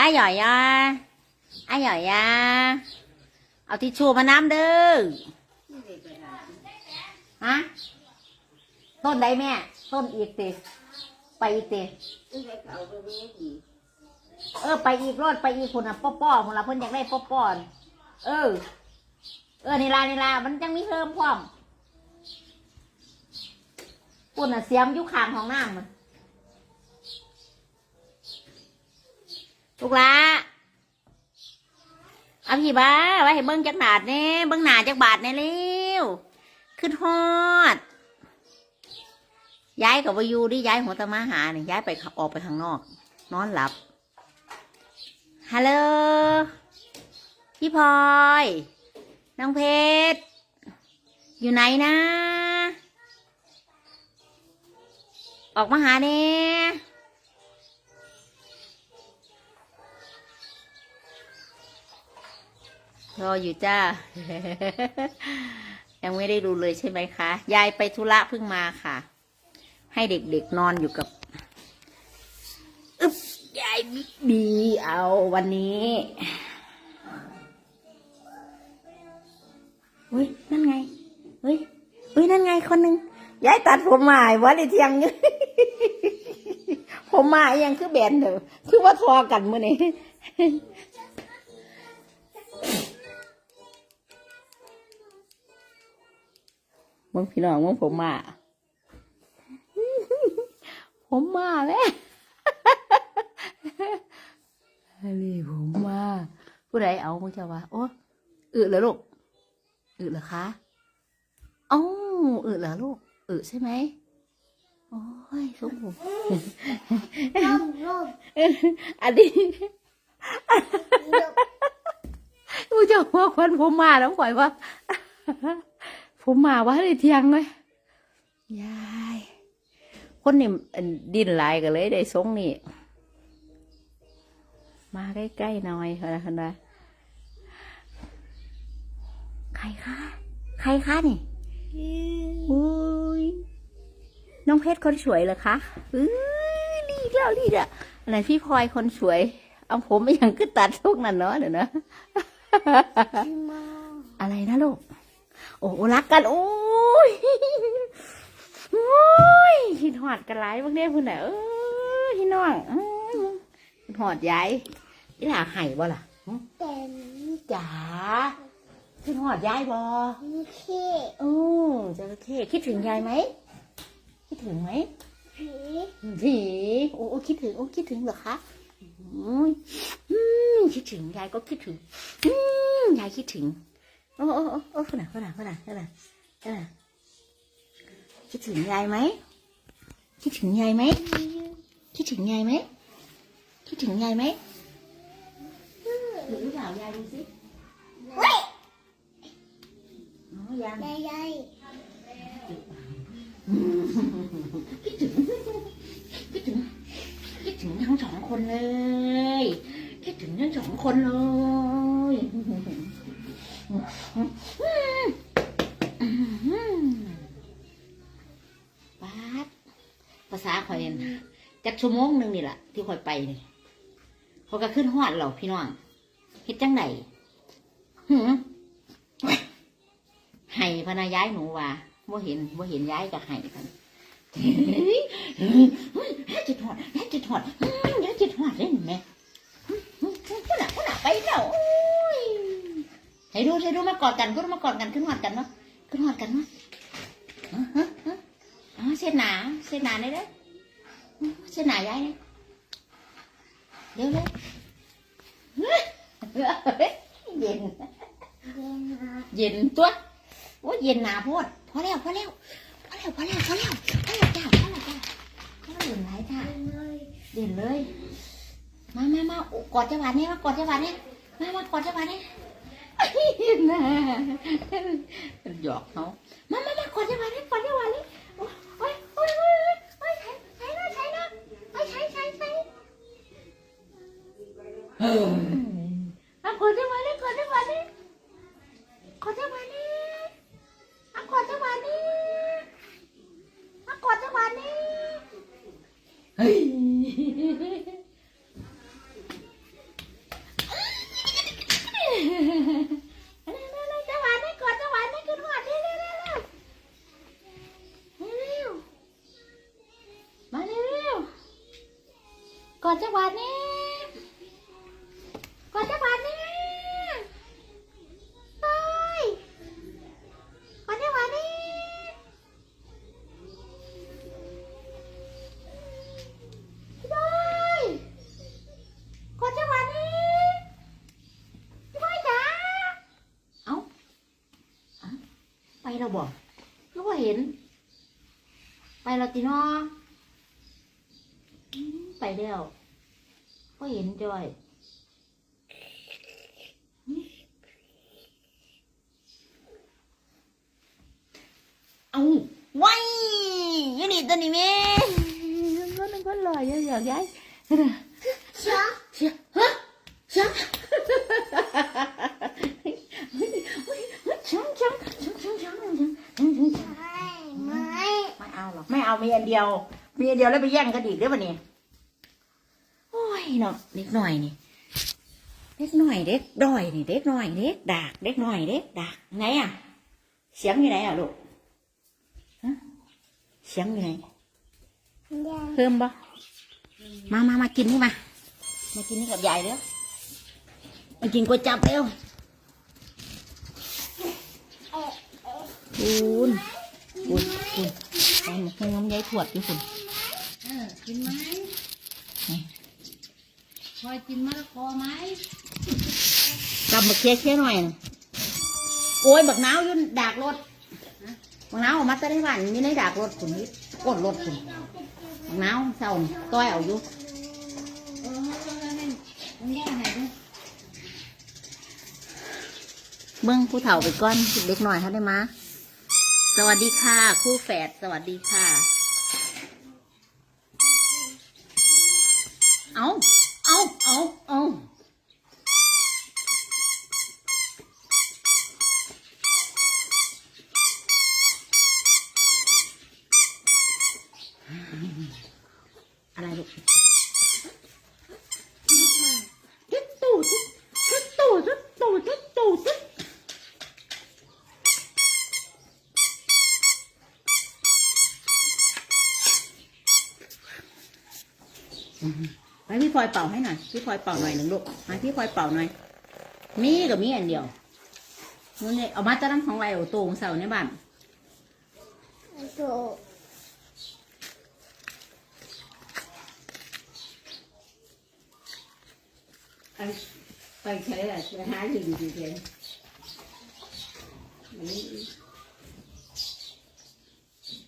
อาหย่อยอะอาหย่อยอะเอาทิชชู่มาน้ำเด้อฮะต้นใดแม่ ต้นอีกติไปอีกติเออ ไปอีกรอดไปอีกคนอะป้อป้อคนละเพิ่นอยากได้ป้อป้อนเออ เออนี่ลานี่ลามันจังมีเพิ่มพร้อมปุ่นอะเสียมยุคางของน้ำมัน ลูกละเอาพี่บ้าไว้ให้เบิ้งจักบาทเน่เบิ้งหนาจักบาทเน่เร็วขึ้นฮอด ย้ายกับวายูดิย้ายหัวตะมาหาเนี่ยย้ายไปออกไปข้างนอก นอนหลับฮัลโหลพี่พลอยน้องเพชรอยู่ไหนนะ ออกมาหาเนี่ย รออยู่จ้า ยังไม่ได้ดูเลยใช่ไหมคะ ยายไปธุระเพิ่งมาค่ะ ให้เด็กๆนอนอยู่กับอึ๊บยายบีเอาวันนี้เฮ้ย นั่นไงเฮ้ยเฮ้ย นั่นไงคนหนึ่งยายตัดผมใหม่วะในเทียงอยู่ผมมายังคือแบนเถอะคือว่าทอกันมื่อนี้ มึงพี่น้องมึงผมมาผมมาแล้วอันนี้ผมมาผู้ใดเอามึงจะว่าโอ้อึเหรอลูกอึเหรอคะอ๋ออึเหรอลูกอึใช่ไหมโอ้ยสมผมร่มร่มอันนี้กูจะว่าคนผมมาแล้วปล่อยว่า ผมมาว่าในเที่ยงเลยยาย คนนี่อันดินหลายกันเลยได้สงนี่ มาใกล้ๆหน่อยเถอะนะคนนะใครคะ ใครคะนี่อุ้ยน้องเพชรคนสวยเหรอคะอุ้ยรีบแล้วรีบอะอะไรพี่พลอยคนสวย เอาผมไปอย่างก็ตัดทุกนั่นเนาะเดี๋ยวนะพี่มออะไรนะลูก โอ้รักกันโอ้ยโอ้ยหินหอดกันหลายบางเด้พุ่นน่ะเออพี่น้องอื้อหินหอดยายนี่ล่ะไห้บ่ล่ะหึเต็มจ๋าหินหอดยายบ่มีขี้โอ้จระเข้คิดถึงยายไหมคิดถึงไหมผีผีโอ้โอ้คิดถึงโอ้คิดถึงเหรอคะอืมอืมคิดถึงยายก็คิดถึงอืมยายคิดถึง โอ้โอ้โอ้โอ้คนไหนคนไหนคนไหนคนไหนคนไหนคิดถึงยายไหมคิดถึงยายไหมคิดถึงยายไหมคิดถึงยายไหมหรือเปล่ายายดูสิอ๋อยังยายยายคิดถึงคิดถึงคิดถึงทั้งสองคนเลย คิดถึงทั้งสองคนเลยบาสภาษาข่อยนั่น จักชั่วโมงหนึ่งนี่แหละที่ข่อยไปนี่เขาก็ขึ้นหอดเราพี่น้องเฮ็ดจังไหนหืมให้พนาย้ายหนูว่าบ่เห็นบ่เห็นย้ายกับให้กันเฮ้ยเฮ้ยจิตหอดแย่จิตหอดอืมแย่จิตหอดเล่นไหมคุณน่ะคุณน่ะไปแล้วให้ดูให้ดูมากอดกันก็มากอดกันขึ้นหอดกันเนาะขึ้นหอดกันเนาะอ๋อเส้นหนาเส้นหนาเลยเด้อเส้นหนาเลยเดี๋ยวเลยเย็นเย็นนะเย็นตัวโอ้ยเย็นหนาโพดพอแล้วพอแล้วพอแล้วพอแล้วพอแล้วพอแล้วจ้าพอแล้วจ้าพอแล้วเย็นไรจ้าเลยเด่นเลย มามามากอดเจ้าหวานนี่มากอดเจ้าหวานนี่มามากอดเจ้าหวานนี่น่าหยอกเขามามามากอ กอดจังหวะนี้ขอจังหวะนี้ขอจังหวะนี้เอาจังหวะนี้เอาจังหวะนี้เฮ้ยก่อนจังหวะนี้ เราบอกก็ว่าเห็น ไปเราตีนอไปแล้วก็เห็นจอยเอาไว้อยังนี่ตัวนี้แม่ก็นึกว่าลอยอยากย้าย เอาหรอกไม่เอามีอันเดียว มีอันเดียวแล้วไปแย่งกันอีกได้ปะเนี่ยโอ้ยเนาะเด็กหน่อยนี่เด็กหน่อยเด็กดอยนี่เด็กหน่อยเด็กดากเด็กหน่อยเด็กดากไหนอะ เสียงอยู่ไหนอะลูกฮะเสียงอยู่ไหนได้เพิ่มปะมามามากินนี่มา มากินนี่กับยายเด้อมากินก๋วยจับเร็วเอ๊ะเอ๊ะคุณคุณคุณตอน นี้น้ำยายถวดอยู่คุณเออกินไหมพลอยกินมะละกอไหมกำบักเคี้ยเคี้ยหน่อยน่ะโอ้ยบักนาวอยุ่นดากรถบักนาวออกมาจะได้บ้านนี่ในดากรถคุณนี่กดรถคุณบักนาวเศร้านี่ต้อยเอาอยู่เออให้มึงแย่งไหนดูเบิ้งผู้เฒ่าไปก้อนเด็กหน่อยเขาได้มา สวัสดีค่ะ คู่แฝดสวัสดีค่ะ เอาเอาเอาเอาอะไรลูกจุดตู่จุดตู่จุดตู่จุดตู่จุด ให้พี่พลอยเป่าให้หน่อยพี่พลอยเป่าหน่อยหนึ่งลูกให้พี่พลอยเป่าหน่อย มีกับมีอันเดียวนู่นนี่เอามาตะน้ำของไวโอโตงเสาในบ้านโตไปใช้อะไปหาอยู่ดีๆ